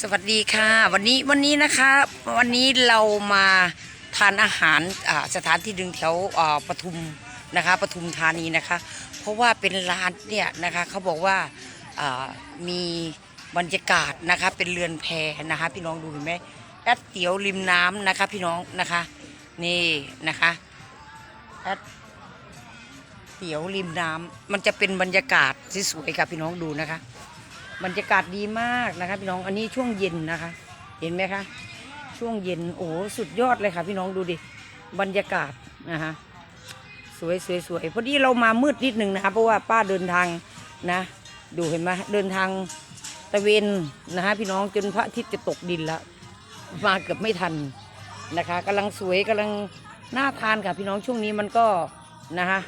สวัสดีค่ะ วันนี้วันนี้นะคะวันนี้เรามาทานอาหารสถานที่ดึงแถวปทุมนะคะปทุมธานีนะคะ เพราะว่าเป็นร้านเนี่ยนะคะเขาบอกว่ามีบรรยากาศนะคะเป็นเรือนแพนะคะ พี่น้องดูเห็นไหมแอดเตี๋ยวริมน้ำนะคะ พี่น้องนะคะนี่นะคะแอดเตี๋ยวริมน้ำมันจะเป็นบรรยากาศที่สวยค่ะพี่น้องดูนะคะ บรรยากาศดีมากนะคะ พี่น้องอันนี้ช่วงเย็นนะคะ เห็นไหมคะ ช่วงเย็นโอ้สุดยอดเลยค่ะ พี่น้องดูดิบรรยากาศนะคะสวยสวยสวยพอดีเรามามืดนิดนึงนะคะเพราะว่าป้าเดินทางนะ ดูเห็นไหมเดินทางตะเวนนะคะพี่น้องจนพระอาทิตย์จะตกดินแล้วมาเกือบไม่ทันนะคะกำลังสวยกำลังน่าทานค่ะพี่น้องช่วงนี้มันก็นะคะ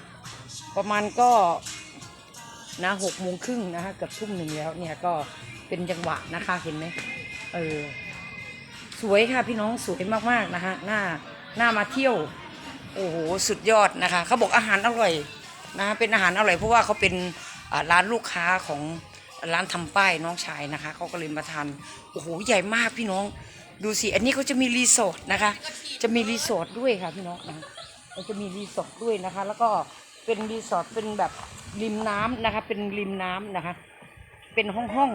ประมาณก็ นะหกโมงครึ่งนะคะเกือบทุ่มหนึ่งแล้วเนี่ยก็เป็นจังหวะนะคะเห็นไหมเออสวยค่ะพี่น้องสวยมากๆนะคะหน้าหน้ามาเที่ยว โอ้โหสุดยอดนะคะเขาบอกอาหารอร่อยนะคะเป็นอาหารอร่อยเพราะว่าเขาเป็นร้านลูกค้าของร้านทำป้ายน้องชายนะคะเขาก็เลยมาทานโอ้โหใหญ่มากพี่น้องดูสิอันนี้เขาจะมีรีสอร์ทนะคะ จะมีรีสอร์ทด้วยค่ะพี่น้องนะคะมันจะมีรีสอร์ทด้วยนะคะ แล้วก็ เป็นรีสอร์ทเป็นแบบริมน้ำนะคะ เป็นริมน้ำนะคะ เป็นห้องห้อง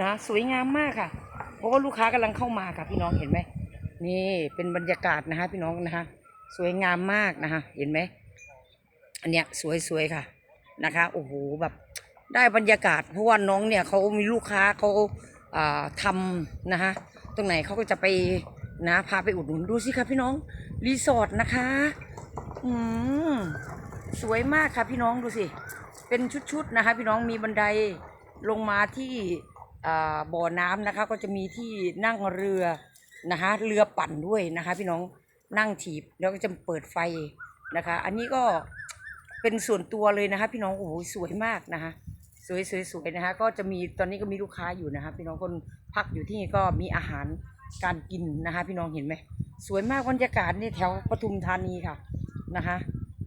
นะสวยงามมากค่ะ เพราะว่าลูกค้ากำลังเข้ามาค่ะพี่น้องเห็นไหมนี่เป็นบรรยากาศนะคะ พี่น้องนะคะ สวยงามมากนะคะ เห็นไหมอันเนี้ยสวยๆค่ะนะคะโอ้โหแบบได้บรรยากาศเพราะว่าน้องเนี่ยเขามีลูกค้าเขาอ่าทำนะคะตรงไหนเขาก็จะไปนะพาไปอุดหนุนดูสิคะพี่น้องรีสอร์ทนะคะ อืม สวยมากค่ะพี่น้องดูสิ เป็นชุดๆนะคะ พี่น้องมีบันไดลงมาที่บ่อน้ำนะคะ ก็จะมีที่นั่งเรือนะคะ เรือปั่นด้วยนะคะ พี่น้องนั่งถีบแล้วก็จะเปิดไฟนะคะ อันนี้ก็เป็นส่วนตัวเลยนะคะ พี่น้องโอ้โหสวยมากนะคะ สวยสวยสวยนะคะ ก็จะมีตอนนี้ก็มีลูกค้าอยู่นะคะ พี่น้องคนพักอยู่ที่นี่ก็มีอาหารการกินนะคะ พี่น้องเห็นไหมสวยมากบรรยากาศนี่แถวปทุมธานีค่ะนะคะ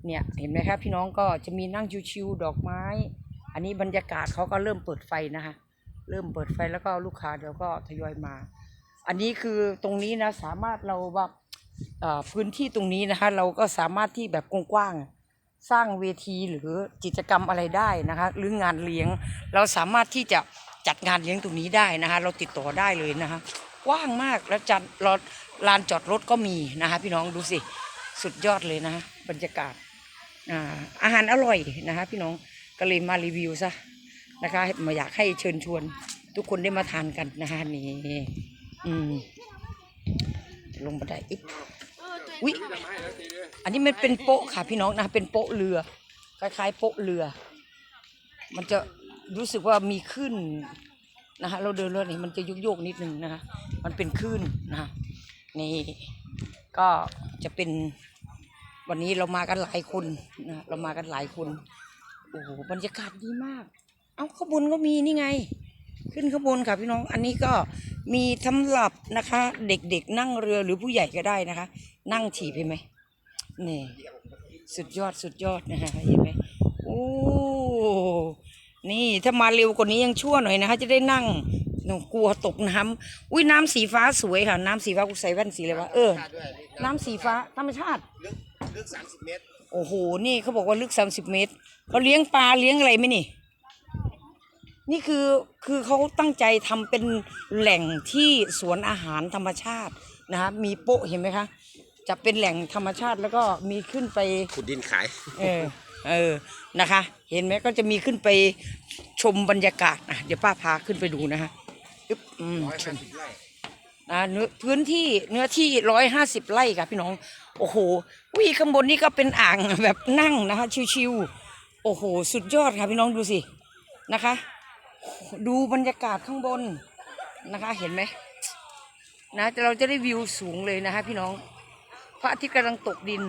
เนี่ยเห็นไหมครับพี่น้องก็จะมีนั่งชิวๆดอกไม้ อันนี้บรรยากาศเขาก็เริ่มเปิดไฟนะคะเริ่มเปิดไฟแล้วก็ลูกค้าเดี๋ยวก็ทยอยมา อันนี้คือตรงนี้นะสามารถเราแบบอ่อพื้นที่ตรงนี้นะคะ เราก็สามารถที่แบบกว้างๆสร้างเวทีหรือกิจกรรมอะไรได้นะคะ หรืองานเลี้ยง เราสามารถที่จะจัดงานเลี้ยงตรงนี้ได้นะคะ เราติดต่อได้เลยนะคะกว้างมากแล้วจัดรถลานจอดรถก็มีนะคะ พี่น้องดูสิ สุดยอดเลยนะะบรรยากาศ อาหารอร่อยนะคะ พี่น้องก็เลยมารีวิวซะนะคะมาอยากให้เชิญชวน ทุกคนได้มาทานกันนะคะนี่อืมลงบันไดอึ๊บอุ๊ยอันนี้มันเป็นโป๊ะค่ะพี่น้องนะเป็นโป๊ะเรือ คล้ายๆโป๊ะเรือ มันจะรู้สึกว่ามีขึ้นนะคะเราเดินเรถนี่มันจะโยกนิดนึงนะคะ มันเป็นคลื่นนะคะนี่ก็จะเป็น วันนี้เรามากันหลายคนนะเรามากันหลายคนโอ้โหบรรยากาศดีมาก เอาข้างบนก็มีนี่ไง ขึ้นข้างบนค่ะพี่น้องอันนี้ก็มีสำหรับนะคะ เด็กๆนั่งเรือหรือผู้ใหญ่ก็ได้นะคะ นั่งถีบเห็นไหมนี่สุดยอดสุดยอดนะคะเห็นไหมโอ้นี่ถ้ามาเร็วกว่านี้ยังชั่วหน่อยนะคะ จะได้นั่งหนูกลัวตกน้ำอุ้ยน้ำสีฟ้าสวยค่ะ น้ำสีฟ้ากูใส่แว่นสีอะไรวะเออ น้ำสีฟ้าธรรมชาติ ลึกลึกสามสิบเมตร โอ้โห นี่เขาบอกว่าลึกสามสิบเมตรเขาเลี้ยงปลาเลี้ยงอะไรไหมนี่ นี่คือคือเขาตั้งใจทำเป็นแหล่งที่สวนอาหารธรรมชาตินะคะมีโป๊ะเห็นไหมคะ จะเป็นแหล่งธรรมชาติแล้วก็มีขึ้นไปขุดดินขาย เออเออนะคะ เห็นไหมก็จะมีขึ้นไปชมบรรยากาศอะเดี๋ยวป้าพาขึ้นไปดูนะคะอึ๊บอืมร้อยชห้ามสิบไร่อ่าเนื้อพื้นที่เนื้อที่ร้อยห้าสิบไร่ค่ะพี่น้อง โอ้โหวิข้างบนนี่ก็เป็นอ่างแบบนั่งนะคะ ชิวๆโอ้โห สุดยอดค่ะพี่น้องดูสินะคะ ดูบรรยากาศข้างบนนะคะเห็นไหมนะแต่เราจะได้วิวสูงเลยนะคะพี่น้องพระอาทิตย์กำลังตกดิน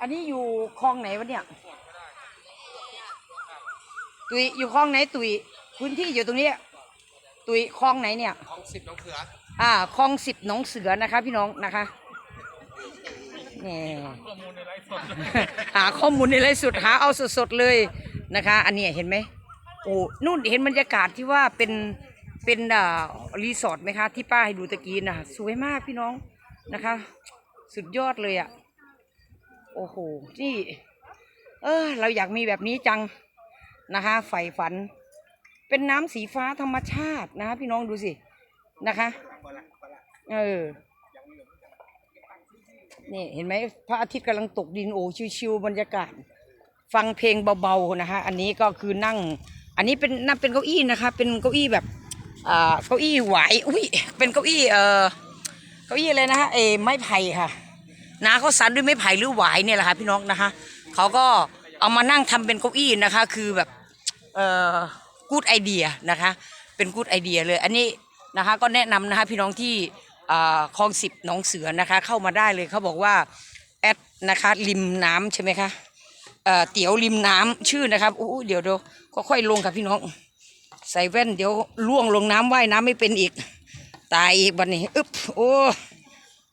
อันนี้อยู่คลองไหนวะเนี่ยตุยอยู่คลองไหนตุยพื้นที่อยู่ตรงนี้ ตุยคลองไหนเนี่ย ของสิบน้องเขืออ่าคลองสิบหนองเสือนะคะ พี่น้องนะคะนี่หาข้อมูลในไลฟ์สดหาเอาสดๆเลยนะคะ อันเนี้ยเห็นไหมโอ้นู่นเห็นบรรยากาศที่ว่าเป็นเป็นอ่ารีสอร์ทไหมคะ ที่ป้าให้ดูตะกี้นะสวยมากพี่น้องนะคะ สุดยอดเลยอะ่ะ โอ้โหนี่ เออเราอยากมีแบบนี้จังนะคะใฝ่ฝัน เป็นน้ำสีฟ้าธรรมชาตินะคะพี่น้องดูสินะคะเออนี่เห็นไหมพระอาทิตย์กำลังตกดินโอ้ชิวๆบรรยากาศ ฟังเพลงเบาๆนะคะ อันนี้ก็คือนั่ง อันนี้เป็นนั่งเป็นเก้าอี้นะคะ เป็นเก้าอี้แบบอ่าเก้าอี้ไหวอุ้ยเป็นเก้าอี้เออเก้าอี้อะไรนะฮะเอไม้ไผ่ค่ะนาเขาสันด้วยไม้ไผ่หรือหวายเนี่ยแหละค่ะพี่น้องนะคะเขาก็เอามานั่งทำเป็นเก้าอี้นะคะ คือแบบเอ่อ กูดไอเดียนะคะ เป็นกูดไอเดียเลย อันนี้นะคะก็แนะนำนะคะพี่น้องที่คลองสิบหนองเสือนะคะ เข้ามาได้เลยเขาบอกว่าแอดนะคะริมน้ำใช่ไหมคะเอ่อเตี๋ยวริมน้ำชื่อนะครับอู้เดี๋ยวเดี๋ยวค่อยๆลงครับพี่น้อง ใส่แว่นเดี๋ยวล่วงลงน้ำว่ายน้ำไม่เป็นอีก ตายอีกบันนี้อึ๊บโอ้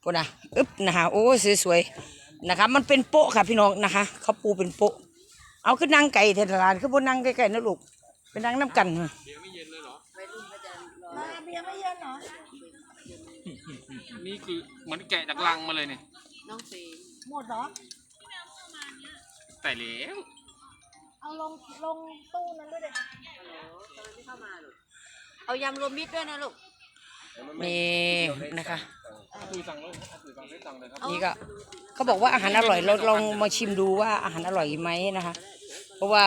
พูดนะอึ๊บนะคะโอ้สวยๆนะคะมันเป็นโป๊ะค่ะพี่น้องนะคะเขาปูเป็นโป๊ะเอาขึ้นนั่งไก่เทนลานขึ้นบนนั่งใกล้ๆนะลูก เป็นนั่งน้ำกันมามาเบียร์ไม่เย็นเหรอ นี่คือเหมือนแกะจากลังมาเลยเนี่ยน้องเฟย์หมดเหรอ แต่แล้วเอาลงลงตู้นั้นด้วยเด็กฮัลโหลตอนที่เข้ามาลูกเอายำรวมมิตรด้วยนะลูกนี่นะคะคือสั่งแล้วคือสั่งได้สั่งเลยครับนี่ก็เขาบอกว่าอาหารอร่อยเราลองมาชิมดูว่าอาหารอร่อยไหมนะคะ เพราะว่า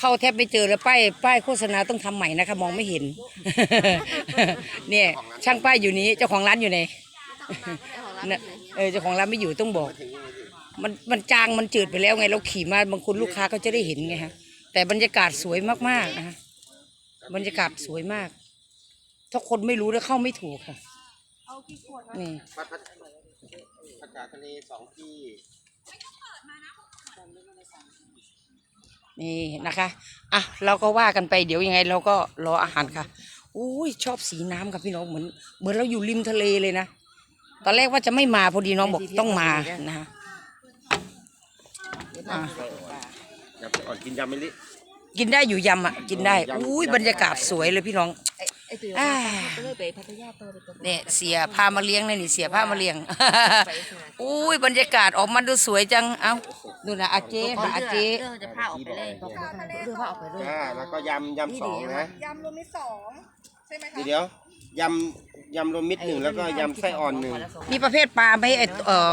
เข้าแทบไม่เจอแล้วป้ายป้ายโฆษณาต้องทำใหม่นะคะมองไม่เห็น เนี่ยช่างป้ายอยู่นี้เจ้าของร้านอยู่ไหนเจ้าของร้านน่ะไหนเออเจ้าของร้านไม่อยู่ต้องบอก มันมันจางมันจืดไปแล้วไงเราขี่มาบางคนลูกค้าก็จะได้เห็นไงฮะแต่บรรยากาศสวยมากๆนะฮะบรรยากาศสวยมาก ถ้าคนไม่รู้แล้วเข้าไม่ถูกค่ะเอากี่ขวดนี่พัดพัดอากาศทะเลสองที่ นี่นะคะอะเราก็ว่ากันไปเดี๋ยวยังไง เราก็รออาหารค่ะอุ้ยชอบสีน้ำครับพี่น้องเหมือนเหมือนเราอยู่ริมทะเลเลยนะตอนแรกว่าจะไม่มาพอดีน้องบอกต้องมานะคะอะยำอ่อนกินยำมะลิกินได้อยู่ยำอะกินได้อุ้ยบรรยากาศสวยเลยพี่น้อง ไอ้ไอ้ตัวอ่า ไปเลยไปพัทยาตัวไปตัวเนี่ยเสียพามาเลี้ยงเลยนี่เสียพามาเลี้ยง ไปขนาดอุ้ยบรรยากาศออกมาดูสวยจัง เอ้าดูนะอาเจ๊ค่ะอาเจ๊เรื่องจะพาออกไปเลยเรื่องพาออกไปเลยอ่าแล้วก็ยำยำสองนะยำรวมมิตรสองใช่ไหมคะเดี๋ยวเดี๋ยวยำยำรวมมิตรหนึ่งแล้วก็ยำไส้อ่อนหนึ่งมีประเภทปลาไหมไอเอ่อ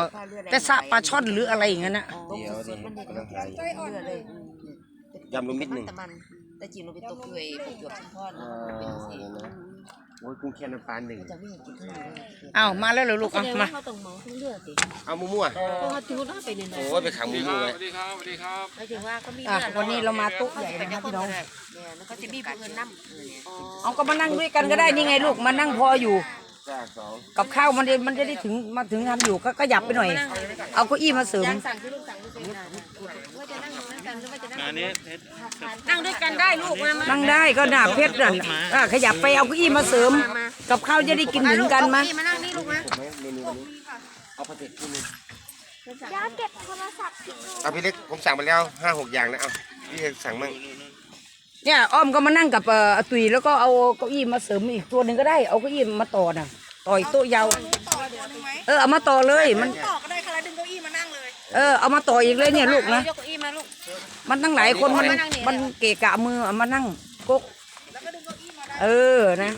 แต่สะปลาช่อนหรืออะไรอย่างนั้นนะเดี๋ยวนี่กำลังถ่ายไส้อ่อนเลือดเลยยำรวมมิตรหนึ่งแต่มัน แต่จริงเราไปตกด้วยประจวบชุมพรอ่าเดี๋ยวนะโอ้ยกุ้งแค่น้ำปลาหนึ่งจะไม่เห็นกินข้าวเลยอ้าวมาแล้วเหรอลูกแสอะดงมาว่าเขาต้องเมาทั้งเลือดสิเอามั่วเพราะเขาทิ้งเขาไปเนี่ยๆนะโอ้ยไปขังสวัสมั่ดีครัวบๆสเลยวัสดีครับสวัสดีครับหมายถึงว่าเขามีอะเลือดวันนี้เรามาโต๊ะใหญ่นะคะพี่น้องเขาจะมีเพื่อนน้ำเอาก็มานั่งด้วยกันก็ได้นี่ไงลูกมานั่งพออยู่ จ้าสองกับข้าวมันจะมันจะได้ถึงมาถึงทำอยู่ก็ก็หยับไปหน่อย เอาเก้าอี้มาเสริมย่างสั่งที่ลูกสั่งที่เป็นว่าจะนั่งนั่งกันหรือว่าจะนั่งอันนี้นั่งด้วยกันได้ลูกมามานั่งได้ก็หนาเพชรนั่นอะขยับไปเอาเก้าอี้มาเสริม กับข้าวจะได้กินถึงกันมามานั่งนี่ลูกมาถูกไหมเมนูวันนี้เอาผัดเผ็ดที่นึงยาเก็บโทรศัพท์เอาพี่เล็กผมสั่งไปแล้วห้าหกอย่างนะเอาพี่เล็กสั่งมั่งเนี่ยอ้อมก็มานั่งกับเอ่ออาตุยแล้วก็เอาเก้าอี้มาเสริมอีกตัวหนึ่งก็ได้เอาเก้าอี้มาต่อน่ะต่ออีกโต๊ะยาวต่อตัวหนึงไหมเออเอามาต่อเลยมันต่อก็ได้ค่ะแล้วดึงเก้าอี้มานั่งเลยเออเอามาต่ออีกเลยเนี่ยลูกนะ ยกเก้าอี้ มาลูกมันตั้งหลายคนมันมานั่งนี่มันเกะกะมือเอามานั่งกกแล้วก็ดึงเก้าอี้มาได้เออนะ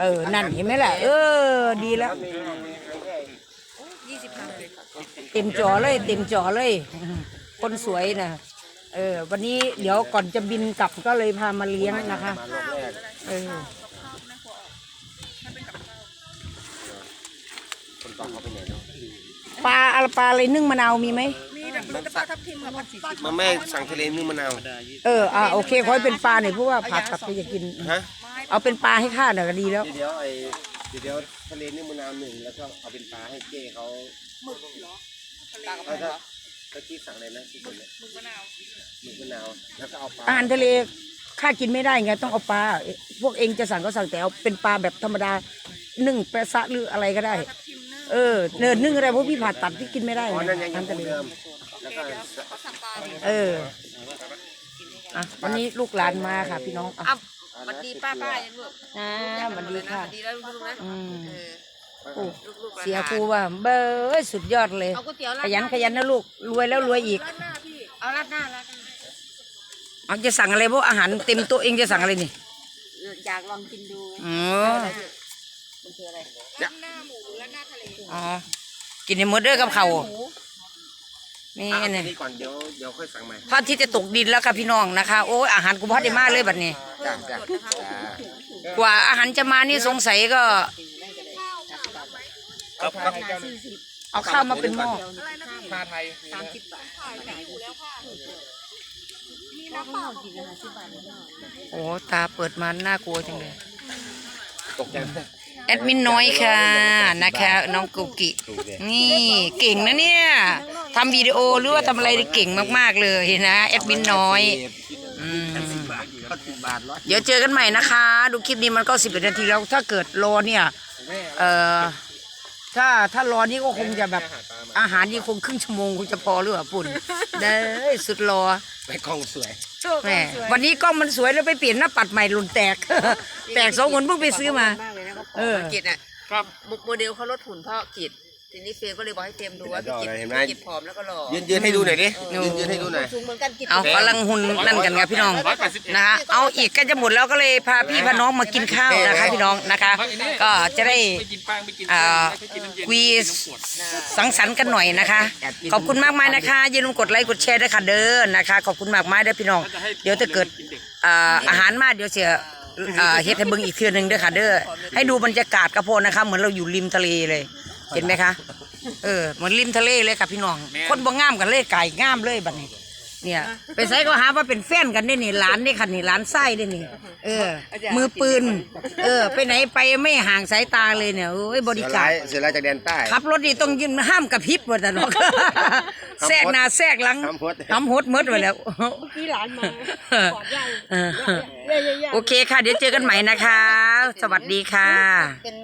เออนั่นเห็นไหมล่ะ เออ ดีแล้ว ยี่สิบครั้งเต็มจอเลย เต็มจอเลย คนสวยนะเออ วันนี้เดี๋ยวก่อนจะบินกลับก็เลยพามาเลี้ยงนะคะมารอบแรกเออคนต่อเขาไปไหนเนาะปลาอะไรปลาอะไรนึ่งมะนาวมีไหม มีแบบรสปลาทับทิมกับปลาปลามาแม่สั่งทะเลนึ่งมะนาว เอออ่าโอเคขอให้เป็นปลาหน่อยเพราะว่าผัดกลับไปจะกิน ฮะ เอาเป็นปลาให้ข้าหน่อยก็ดีแล้ว เดี๋ยวเดี๋ยวไอ้เดี๋ยวเดี๋ยวทะเลนึ่งมะนาวหนึ่งแล้วก็เอาเป็นปลาให้เจ้เขาหมึกเหรอเอาถ้าตะกี้สั่งอะไรนะที่คนเนี่ยหมึกมะนาวหมึกมะนาวแล้วก็เอาปลาอาหารทะเลข้ากินไม่ได้ไงต้องเอาปลาเอ๊ะพวกเองจะสั่งก็สั่งแต่เอาเป็นปลาแบบธรรมดานึ่งแปะซะหรืออะไรก็ได้ ทับทิมนึ่ง เออเนินนึ่งอะไรเพราะพี่ผ่าตัดพี่กินไม่ได้อ๋อไงนั่นยังอายัหางรทะเล เดิม แล้วก็เขาสั่งปลาดิเอออะวันนี้ลูกหลานมาค่ะ พี่น้องอะอ่าสวัสดีป้าป้ายังลูกอ่าสวัสดีค่ะสวัสดีแล้วลูกๆนะอืมเออโอ้ลูกๆหลานๆเสียครูว่าเบอร์สุดยอดเลยเอาก๋วยเตี๋ยวขยันขยันนะลูกรวยแล้วรวยอีกเอาราดหน้าราดหน้าเอาจะสั่งอะไรเพราะอาหารเต็มโต๊ะเองจะสั่งอะไรนี่อยากลองกินดูอ๋อมันคืออะไรราดหน้าหมูและหน้าทะเลอ๋อกินในมดเดอร์กับเขาวนี่ อะเอานี่แค่นี้ก่อนเดี๋ยวเดี๋ยวค่อยสั่งใหม่พระอาทิตย์จะตกดินแล้วค่ะพี่น้องนะคะ โอ้ยอาหารกูพอได้มากเลยบัดนี้ จ้าจ้าจ้ากว่าอาหารจะมานี่สงสัยก็ เอาครับเอาข้าวมาเป็นหม้อชาไทยสามสิบบาทมีน้ำเปล่ากินกันสิบบาทเนาะโอ้ตาเปิดมาน่ากลัวจังเลย ตกใจไหมแอดมินน้อยค่ะนะคะ น้องกุกิถูกเลยนี่เก่งนะเนี่ย ทำวิดีโอหรือว่าทำอะไรได้เก่งมาก ๆ เลยนะแอดมินน้อย อืมบาทก็สิบบาทร้อยเดี๋ยวเจอกันใหม่นะคะ ดูคลิปนี้มันก็สิบเอ็ดนาทีแล้วถ้าเกิดรอเนี่ยเอ่อถ้าถ้ารอนี่ก็คงจะแบบอาหารนี่คงครึ่งชั่วโมงคงจะพอหรือเปล่าปุ่นเด้อสุดรอไปกล้องสวยแหมวันนี้กล้องมันสวยแล้วไปเปลี่ยนหน้าปัดใหม่หล่นแตก แตกสองคนเพิ่งไปซื้อมา มากเลยนะเขาขเอออกิจอะครับโมเดลเขาลดหุ่นเพราะกิจ ทีนี้เฟรมก็เลยบอกให้เฟรมดูว่าพี่กิจพี่กิจผอมแล้วก็หล่อยืนยืนให้ดูหน่อยดิยืนยืนให้ดูหน่อย สูงเหมือนกันกิจเอากำลังหุ่นนั่นกันไงพี่น้องร้อยแปดสิบเอ็ดนะคะเอาอีกก็จะหมดแล้วก็เลยพาพี่พาน้องมากินข้าวนะคะพี่น้องนะคะ ก็จะได้ไม่กินแป้งไม่กินอ่าไม่กินน้ำเย็นวีไม่กินน้ำขวดสังสรรค์กันหน่อยนะคะ ขอบคุณมากมายนะคะอย่าลืมกดไลค์กดแชร์ด้วยค่ะเด้อนะคะ ขอบคุณมากมายเด้อพี่น้องถ้าจะให้เดี๋ยวถ้าเกิดนเด็กอ่าอาหารมาเดี๋ยวเสียอ่าเฮ็ดให้เบิ่งอีกเทื่อหนึงเด้อค่ะเด้อให้ดูบรรยากาศกระโพนนะคะ เหมือนเราอยู่ริมทะเลเลย เห็นไหมคะ เออเหมือนริมทะเลเลยค่ะพี่น้อง คนบ่งามกันเลยไก่งามเลยบัดนี้ เนี่ย ไปใส่ก็หาว่าเป็นแฟนกันได้นี่หลานนี่ค่ะนี่หลานไส้ได้นี่เออ มือปืน เออ ไปไหนไปไม่ห่างสายตาเลยเนี่ยโอ้ยบริเสือการร้ายเสือร้ายจากแดนใต้ขับรถนี่ต้องยืนห้ามกระพริบว่าแต่เนาะแทรกหน้าแทรกหลังทำพดทำหดหมดไว้แล้วพี่หลานมาโอเคค่ะ เดี๋ยวเจอกันใหม่นะคะ สวัสดีค่ะเป็น